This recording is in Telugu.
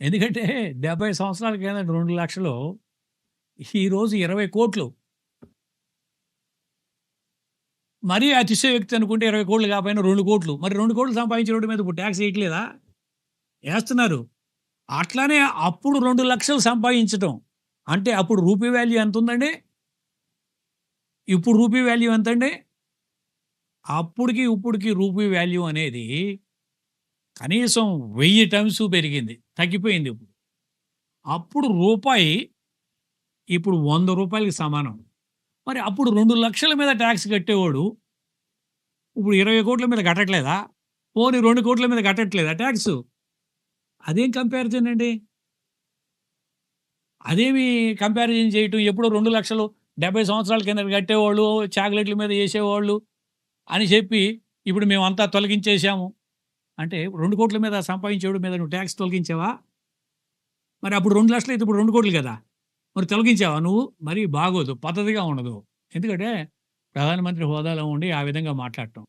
ఎందుకంటే 70 సంవత్సరాల కిందట 2,00,000 ఈరోజు ఇరవై కోట్లు మరీ వ్యక్తి అనుకుంటే ఇరవై కోట్లు కాకపోయినా రెండు కోట్లు మరి 2,00,00,000 సంపాదించినోడి మీద ఇప్పుడు ట్యాక్స్ వేయట్లేదా వేస్తున్నారు అట్లానే అప్పుడు రెండు లక్షలు సంపాదించటం. అంటే అప్పుడు రూపీ వాల్యూ ఎంతుందండి? ఇప్పుడు రూపీ వాల్యూ ఎంతండి? అప్పుడికి, ఇప్పుడికి రూపీ వాల్యూ అనేది కనీసం వెయ్యి టైమ్స్ పెరిగింది. తగ్గిపోయింది ఇప్పుడు. అప్పుడు రూపాయి ఇప్పుడు వంద రూపాయలకి సమానం. మరి అప్పుడు రెండు లక్షల మీద ట్యాక్స్ కట్టేవాడు ఇప్పుడు ఇరవై కోట్ల మీద కట్టట్లేదా? పోనీ 2,00,00,000 మీద కట్టట్లేదా ట్యాక్స్ అదేం కంపారిజన్ అండి? అదేమి కంపారిజన్ చేయటం ఎప్పుడో 2,00,000 70 సంవత్సరాల కింద కట్టేవాళ్ళు, చాక్లెట్ల మీద వేసేవాళ్ళు అని చెప్పి ఇప్పుడు మేమంతా తొలగించేసాము. అంటే రెండు కోట్ల మీద సంపాదించేవాడు మీద నువ్వు ట్యాక్స్ తొలగించావా? మరి అప్పుడు రెండు లక్షలు అయితే ఇప్పుడు 2,00,00,000 కదా! మరి తొలగించావా నువ్వు? మరి బాగోదు. పద్ధతిగా ఉండదు. ఎందుకంటే ప్రధానమంత్రి హోదాలో ఉండి ఆ విధంగా మాట్లాడటం.